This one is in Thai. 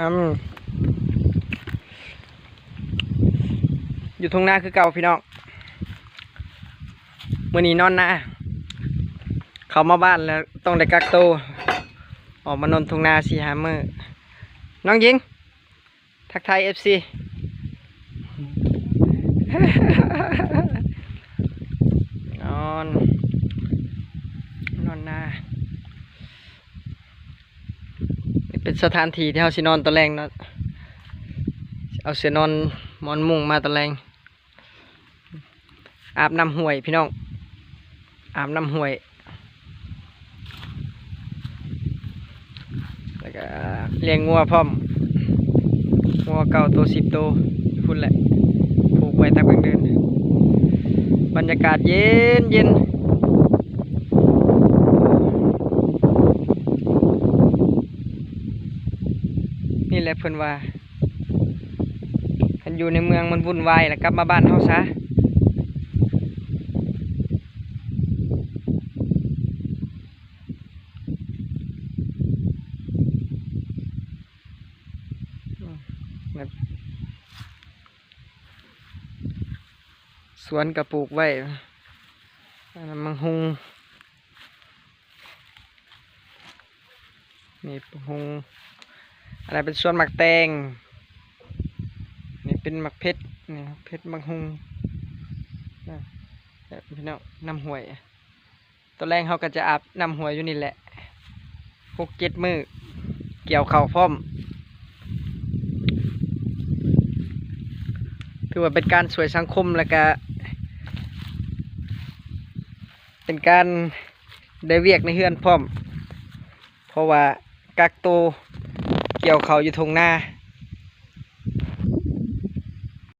อืมอยู่ทุ่งนาคือเก่าพี่น้องเมื่อนี้นอนนาเขามาบ้านแล้วต้องได้กักตัวออกมานอนทุ่งนาสีหามือน้องยิง ทักทายเอฟซี นอน นอนนานี่ เป็นสถานที่ที่เราสินอนตะแรงเนาะเอาเสือนอนมอนมุงมาตะแรงอาบน้ำห่วยพี่น้อง อาบน้ำห่วย แล้วก็เลี้ยงงัวพร้อมงัวเก่าตัวสิบตัวพุ่นแหละ ผูกไว้ตามกลางเดินบรรยากาศเย็นเย็น นี่แหละเพิ่อนว่าคันอยู่ในเมืองมันวุ่นวายแล้วกลับมาบ้านเฮาซะสวนกระปลูกไว้มังหุงนี่หุง อะไรเป็นส่วนหมักแตงนี่เป็นหมักเพชรนี่เพชรหมักฮุงพี่น้องน้ำหวยตัวแรงเขาก็จะอาบน้ำหวยอยู่นี่แหละหกเจ็ดมือเกี่ยวเข่าพร้อมถือว่าเป็นการสวยสังคมแล้วก็เป็นการได้เวียกในเฮือนพร้อม เพราะว่ากักตัว เกี่ยวเขาอยู่ทงหน้า